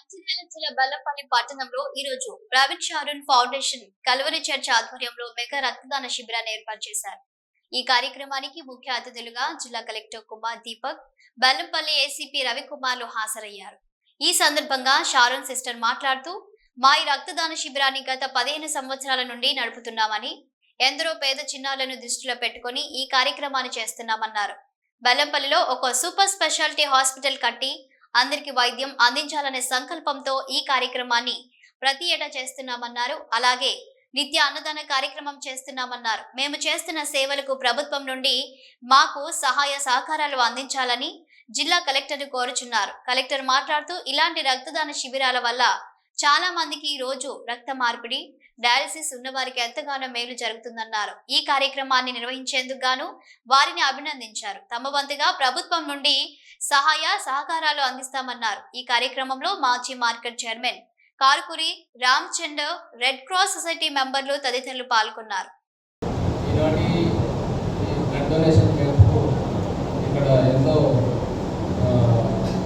మంచిర్యాల జిల్లా బెల్లంపల్లి పట్టణంలో ఈ రోజు Praveen Sharon foundation Calvary church ఆధ్వర్యంలో మెగా రక్తదాన శిబిరాన్ని ఏర్పాటు చేశారు. ఈ కార్యక్రమానికి ముఖ్య అతిథులుగా జిల్లా కలెక్టర్ కుమార్ దీపక్ బెల్లంపల్లి ఏసీపీ రవికుమార్లు హాజరయ్యారు. ఈ సందర్భంగా షారూన్ సిస్టర్ మాట్లాడుతూ మా ఈ రక్తదాన శిబిరాన్ని గత పదిహేను సంవత్సరాల నుండి నడుపుతున్నామని ఎందరో పేద చిన్నారులను దృష్టిలో పెట్టుకొని ఈ కార్యక్రమాన్ని చేస్తున్నామన్నారు. బెల్లంపల్లిలో ఒక సూపర్ స్పెషాలిటీ హాస్పిటల్ కట్టి అందరికి వైద్యం అందించాలనే సంకల్పంతో ఈ కార్యక్రమాన్ని ప్రతి ఏటా చేస్తున్నామన్నారు. అలాగే నిత్య అన్నదాన కార్యక్రమం చేస్తున్నామన్నారు. మేము చేస్తున్న సేవలకు ప్రభుత్వం నుండి మాకు సహాయ సహకారాలు అందించాలని జిల్లా కలెక్టర్ కోరుచున్నారు. కలెక్టర్ మాట్లాడుతూ ఇలాంటి రక్తదాన శిబిరాల వల్ల చాలా మందికి ఈ రోజు రక్త మార్పిడి డయాలసిస్ ఉన్నవారికి ఎంతగానో మేలు జరుగుతుందన్నారు. ఈ కార్యక్రమాన్ని నిర్వహించేందుకు గాను వారిని అభినందించారు. తమ వంతుగా ప్రభుత్వం నుండి సహాయ సహకారాలు అందిస్తామన్నారు. ఈ కార్యక్రమంలో మాజీ market chairman Karukuri Ramachandra red cross society మెంబర్లు తదితరులు పాల్గొన్నారు. ఇక్కడ ఎంతో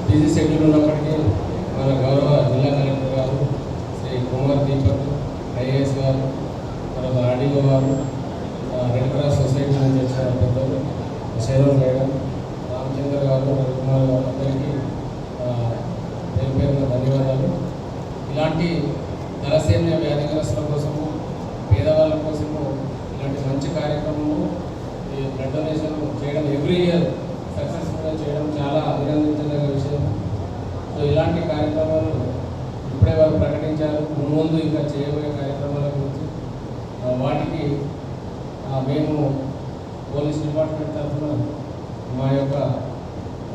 బిజీ షెడ్యూల్ ఉన్నప్పటికీ మన గౌరవ జిల్లా కలెక్టర్ గారు శ్రీ కుమార్ దీపక్ ఐఏఎస్ గారు తర్వాత వారు రెడ్ క్రాస్ సొసైటీ నుంచి వచ్చిన పెద్దలు శైలం మేడం రామచంద్ర గారు రవికుమార్ గారు అందరికీ ఆ, పేరు పేరున ధన్యవాదాలు. ఇలాంటి తలసేమియా వ్యాధిగ్రస్తుల కోసము పేదవాళ్ళ కోసము ఇలాంటి మంచి కార్యక్రమము ఈ బ్లడ్ డొనేషన్ చేయడం ఎవ్రీ ఇయర్ సక్సెస్ఫుల్గా చేయడం చాలా అభినందించదగ్గ విషయం. సో ఇలాంటి కార్యక్రమాలు ఇప్పుడే వారు ప్రకటించారు. ముందు ఇంకా చేయబోయే కార్యక్రమాల గురించి వాటికి మేము పోలీస్ డిపార్ట్మెంట్ తరఫున మా యొక్క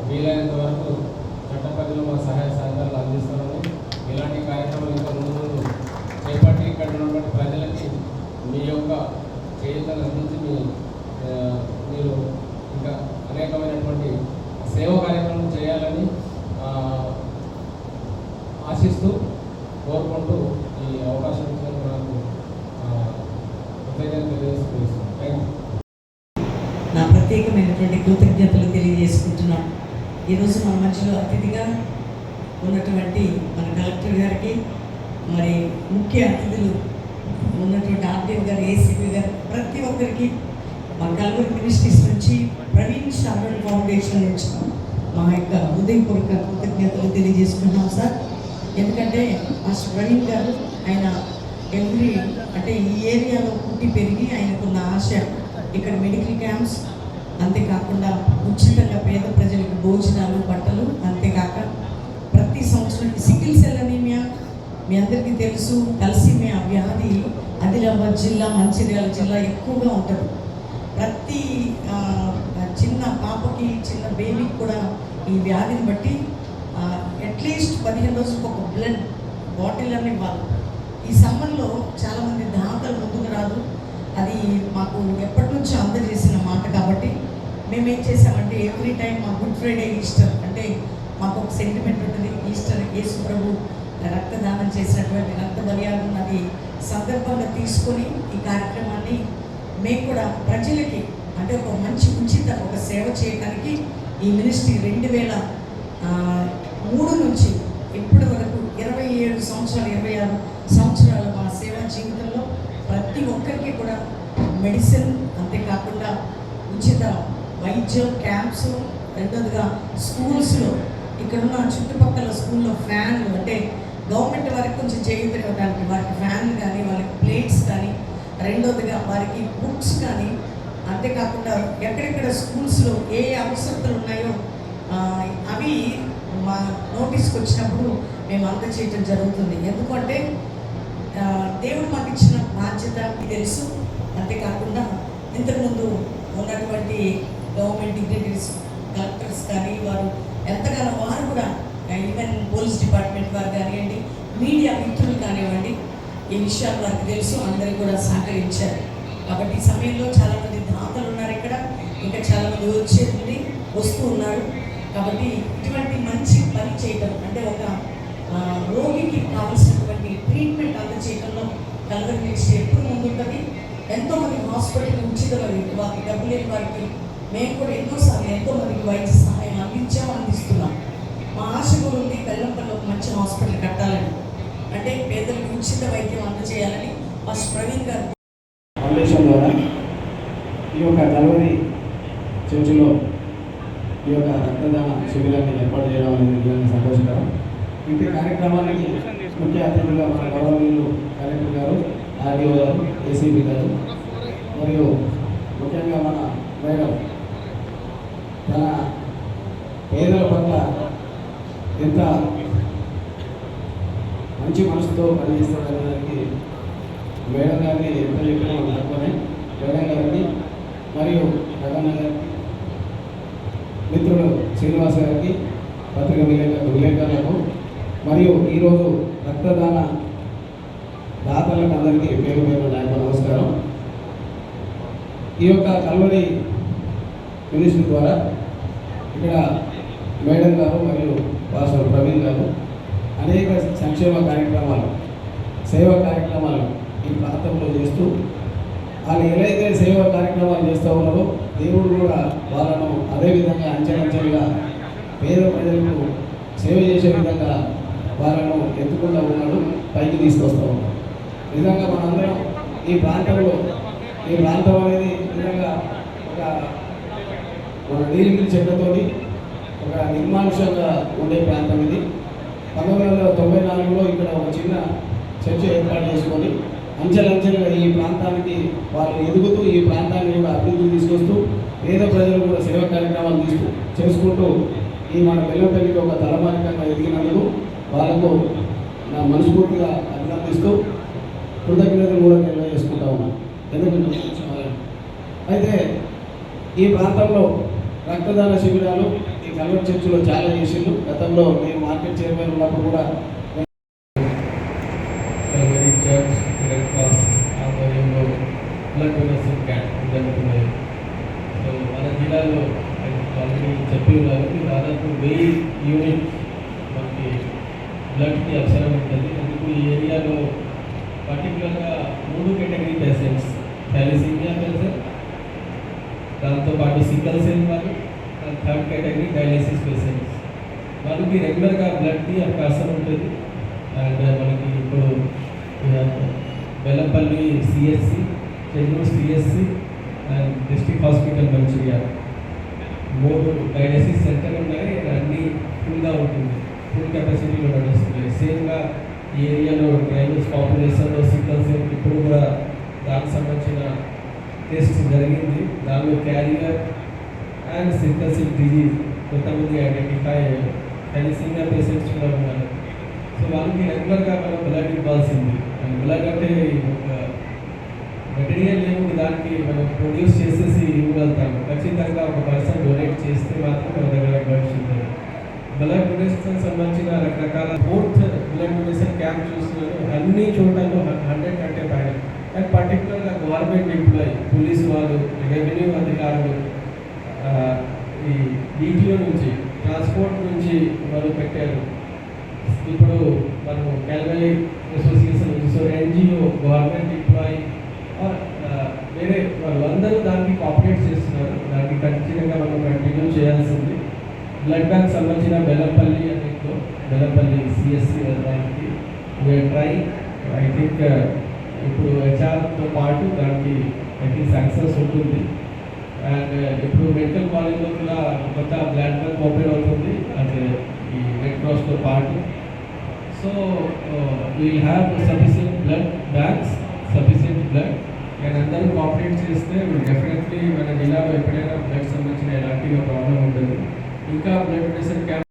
వీలైనంత వరకు చట్టపరిధిలో మా సహాయ సహకారాలు అందిస్తామని ఇలాంటి కార్యక్రమాలు ఇంకా ముందు ముందు చేపట్టి ఇక్కడ ఉన్నటువంటి ప్రజలకి మీ యొక్క చేయుతను అందించి మీ ఆ, మీరు ఇంకా అనేకమైనటువంటి సేవ కార్యక్రమం చేయాలని ఆ, ఆశిస్తూ కోరుకుంటూ ఈ అవకాశం ఇచ్చినందుకు నాకు ఆ, కృతజ్ఞతలు తెలియజేస్తున్నాను థ్యాంక్ యూ నా ప్రత్యేకమైనటువంటి కృతజ్ఞతలు తెలియజేసుకుంటున్నాం. ఈరోజు మన మధ్యలో అతిథిగా ఉన్నటువంటి మన కలెక్టర్ గారికి మరి ముఖ్య అతిథులు ఉన్నటువంటి ఆర్టీఎం గారు ఏసీపీ గారు ప్రతి ఒక్కరికి మా కల్వరి మినిస్ట్రీస్ నుంచి ప్రవీణ్ షారన్ ఫౌండేషన్ నుంచి మా యొక్క హృదయపూర్వక కృతజ్ఞతలు తెలియజేసుకుంటున్నాం సార్. ఎందుకంటే మాస్టర్ ప్రవీణ్ గారు ఆయన ఎవ్రీ అంటే ఈ ఏరియాలో పుట్టి పెరిగి ఆయనకున్న ఆశ ఇక్కడ మెడికల్ క్యాంప్స్ అంతేకాకుండా ఉచితంగా పేద ప్రజలకు భోజనాలు బట్టలు అంతేకాక ప్రతి సంవత్సరం సికిల్ సెల్ అనేమియా మీ అందరికీ తెలుసు తలసీమియా వ్యాధి ఆదిలాబాద్ జిల్లా మంచిర్యాల జిల్లా ఎక్కువగా ఉంటుంది. ప్రతి చిన్న పాపకి చిన్న బేబీకి కూడా ఈ వ్యాధిని బట్టి అట్లీస్ట్ పదిహేను రోజులకు ఒక బ్లడ్ బాటిల్ అని ఇవ్వాలి. ఈ సమ్మర్లో చాలామంది దాతలు ముందుకు రాదు అది మాకు ఎప్పటి నుంచో అందజేసిన మాట కాబట్టి మేము ఏం చేసామంటే ఎవ్రీ టైం మా గుడ్ ఫ్రైడే ఈస్టర్ అంటే మాకు ఒక సెంటిమెంట్ ఉంటుంది. ఈస్టర్ యేసు ప్రభు రక్తదానం చేసినటువంటి రక్త బలియాగం అది సందర్భంగా తీసుకొని ఈ కార్యక్రమాన్ని మేము కూడా ప్రజలకి అంటే ఒక మంచి ఉచిత ఒక సేవ చేయడానికి ఈ మినిస్ట్రీ రెండు వేల మూడు నుంచి ఎప్పుడు వరకు ఇరవై ఏడు సంవత్సరాలు ఇరవై ఆరు సంవత్సరాల మా సేవా జీవితంలో ప్రతి ఒక్కరికి కూడా మెడిసిన్ అంతేకాకుండా ఉచిత వైద్యం క్యాంప్స్ రెండోదిగా స్కూల్స్లో ఇక్కడ ఉన్న చుట్టుపక్కల స్కూల్లో ఫ్యాన్లు అంటే గవర్నమెంట్ వారికి కొంచెం చేయుతడానికి వారికి ఫ్యాన్లు కానీ వాళ్ళకి ప్లేట్స్ కానీ రెండోదిగా వారికి బుక్స్ కానీ అంతేకాకుండా ఎక్కడెక్కడ స్కూల్స్లో ఏ ఏ అవసరతలు ఉన్నాయో అవి మా నోటీస్కి వచ్చినప్పుడు మేము అందజేయటం జరుగుతుంది. ఎందుకంటే దేవుడు మాకు ఇచ్చిన బాధ్యత తెలుసు. అంతేకాకుండా ఇంతకుముందు ఉన్నటువంటి గవర్నమెంట్ డిగ్నిటరీస్ కలెక్టర్స్ కానీ వారు ఎంతగానో వారు కూడా ఈవెన్ పోలీస్ డిపార్ట్మెంట్ వారు కానివ్వండి మీడియా మిత్రులు కానివ్వండి ఈ విషయాలు వారికి తెలుసు అందరికీ కూడా సహకరించారు. కాబట్టి ఈ సమయంలో చాలామంది దాతలు ఉన్నారు ఇక్కడ ఇంకా చాలామంది వచ్చేది వస్తూ ఉన్నారు. కాబట్టి ఇటువంటి మంచి పని చేయడం అంటే ఒక రోగికి కావాల్సినటువంటి ట్రీట్మెంట్ అందజేయడంలో కలవరి నెక్స్ట్ ఎప్పుడు ముందుంటుంది ఎంతోమంది హాస్పిటల్ ఉచిత వారికి డబ్బు లేని వారికి మేము కూడా ఎన్నోసార్లు ఎంతో మందికి వైద్య సహాయం అందించాం అందిస్తున్నాం. మా ఆశ కూడా ఉంది బెల్లంపల్లి ఒక మంచి హాస్పిటల్ కట్టాలని. అంటే పేదలకు ఉచిత వైద్యం అందజేయాలని ఫస్ట్ ప్రవీణ్ గారు. ఫౌండేషన్ ద్వారా ఈ యొక్క కలవరి చర్చిలో ఈ యొక్క రక్తదాన శిబిరాన్ని ఏర్పాటు చేయడం అనేది నిజంగా సంతోషకరం. ఇంటి కార్యక్రమానికి ముఖ్య అతిథులుగా మన గౌరవనీయులు కలెక్టర్ గారు ఆర్డీఓ గారు ఏసీపీ గారు మరియు ముఖ్యంగా మన మేడం తన పేదల పట్ల ఎంత మంచి మనసుతో పనిచేస్తాడనేదానికి మేడం గారిని ఎంత చెప్పినా తక్కువనే మేడం గారిని మరియు ప్రధాన గారికి మిత్రుడు శ్రీనివాస్ గారికి పత్రిక విలేక విలేకరులకు మరియు ఈరోజు రక్తదాన దాతలకు అందరికీ పేరు పేరు నాయకు నమస్కారం. ఈ యొక్క కల్వరి మినిస్ట్రీ ద్వారా ఇక్కడ మేడం గారు మరియు పాస్టర్ ప్రవీణ్ గారు అనేక సంక్షేమ కార్యక్రమాలు సేవా కార్యక్రమాలు ఈ ప్రాంతంలో చేస్తూ వాళ్ళు ఏదైతే సేవా కార్యక్రమాలు చేస్తూ ఉన్నారో దేవుడు కూడా వాళ్ళను అదే విధంగా అంచెలంచెలుగా పేద ప్రజలకు సేవ చేసే విధంగా వాళ్ళను ఎత్తుకుండా ఉన్నాడు పైకి తీసుకొస్తూ ఉన్నాడు. నిజంగా మనందరం ఈ ప్రాంతంలో ఈ ప్రాంతం అనేది నిజంగా ఒక మన నీలిగిరి చెట్లతో ఒక నిర్మానుషంగా ఉండే ప్రాంతం ఇది. పంతొమ్మిది వందల తొంభై నాలుగులో ఇక్కడ ఒక చిన్న చర్చ ఏర్పాటు చేసుకొని అంచెలంచెలుగా ఈ ప్రాంతానికి వాళ్ళు ఎదుగుతూ ఈ ప్రాంతాన్ని కూడా అభివృద్ధి తీసుకొస్తూ పేద ప్రజలు కూడా సేవా కార్యక్రమాలు తీసుకు చేసుకుంటూ ఈ మన బెల్లంపల్లికి ఒక తలమానికంగా ఎదిగినందుకు వాళ్ళకు నా మనస్ఫూర్తిగా అభినందిస్తూ కృతజ్ఞతలు కూడా నిర్వహించుకుంటా ఉన్నాను ఎందుకంటే అయితే ఈ ప్రాంతంలో రక్తదాన శిబిరాలు ఈ కల్వర్ చర్చిలో చాలా చేసిండు గతంలో నేను మార్కెట్ చైర్మన్ ఉన్నప్పుడు కూడా కల్వరి చర్చ్ రెడ్ క్రాస్ ఆధ్వర్యంలో బ్లడ్ డొనేషన్ క్యాంప్ జరుగుతున్నాయి. సో మన జిల్లాలో ఆల్రెడీ చెప్పి ఉన్నారు దాదాపు వెయ్యి యూనిట్ మనకి బ్లడ్కి అవసరం ఉంటుంది. అందుకు ఈ ఏరియాలో పర్టికులర్గా మూడు కేటగిరీ పేషెంట్స్ థాలిసీమియా పేషెంట్ దాంతోపాటు సిక్కల్ సెల్ వాళ్ళు థర్డ్ కేటగిరీ డయాలిసిస్ పేషెంట్స్ వాళ్ళకి రెగ్యులర్గా బ్లడ్కి అవకాశం ఉంటుంది. అండ్ మనకి ఇప్పుడు Bellampalli CSC Chennur CSC and district hospital Mancherial. మూడు డయాలసిస్ సెంటర్ ఉన్నాయి. అన్నీ ఫుల్గా ఉంటుంది. ఫుల్ కెపాసిటీలో నడుస్తుంది సేమ్గా ఈ ఏరియాలో డ్రైవర్స్ పాపులేషన్లో సిగ్నల్స్ ఇప్పుడు కూడా దానికి సంబంధించిన టెస్ట్ జరిగింది. దానిలో క్యారియర్ అండ్ సింథసిక్ డిజీజ్ కొంతమంది ఐడెంటిఫై కానీ సీనియర్ పేషెంట్స్ కూడా ఉన్నారు. సో వాళ్ళకి రెగ్యులర్గా మనం బ్లడ్ ఇవ్వాల్సింది అండ్ బ్లడ్ అంటే ఒక మెటీరియల్ ఏముంది దానికి మనం ప్రొడ్యూస్ చేసేసి ఇవ్వగలుగుతాము. ఖచ్చితంగా ఒక పర్సన్ డొనేట్ చేస్తే మాత్రం మన దగ్గర బ్లడ్ ఉంటుంది. బ్లడ్ డొనేషన్ సంబంధించిన రకరకాల ఫోర్త్ బ్లడ్ డొనేషన్ క్యాంప్ చూస్తున్నాను. అన్ని చోట్లలో హండ్రెడ్ కంటే పైన. అండ్ పర్టికులర్గా గవర్నమెంట్ ఎంప్లాయీ పోలీసు వాళ్ళు రెవెన్యూ అధికారులు ఈ డిటిఓ నుంచి ట్రాన్స్పోర్ట్ నుంచి వాళ్ళు పెట్టారు. ఇప్పుడు మనము క్యాల్వరీ అసోసియేషన్ నుంచి so NGO government employee or వేరే వాళ్ళందరూ దానికి కాపరేట్ చేస్తున్నారు. దానికి ఖచ్చితంగా మనం కంటిన్యూ చేయాల్సింది. బ్లడ్ బ్యాంక్ సంబంధించిన బెల్లంపల్లి అనేది బెల్లంపల్లి సిఎస్సి దానికి ట్రై ఐ థింక్ ఇప్పుడు హెచ్ఆర్తో పాటు దానికి ఐ థింక్ సక్సెస్ ఉంటుంది. అండ్ ఇప్పుడు మెడికల్ కాలేజ్లో కూడా కొత్త బ్లాడ్ బ్యాంక్ ఓపెన్ అవుతుంది. అంటే ఈ రెడ్ క్రాస్తో పాటు. So we'll have sufficient blood banks sufficient blood and అందరూ కోఆపరేట్ చేస్తే డెఫినెట్లీ మన జిల్లాలో ఎప్పుడైనా బ్లడ్ సంబంధించిన ఎలాంటి ప్రాబ్లం ఉంటుంది ఇంకా బ్లడ్ ప్రెషర్ క్యాంప్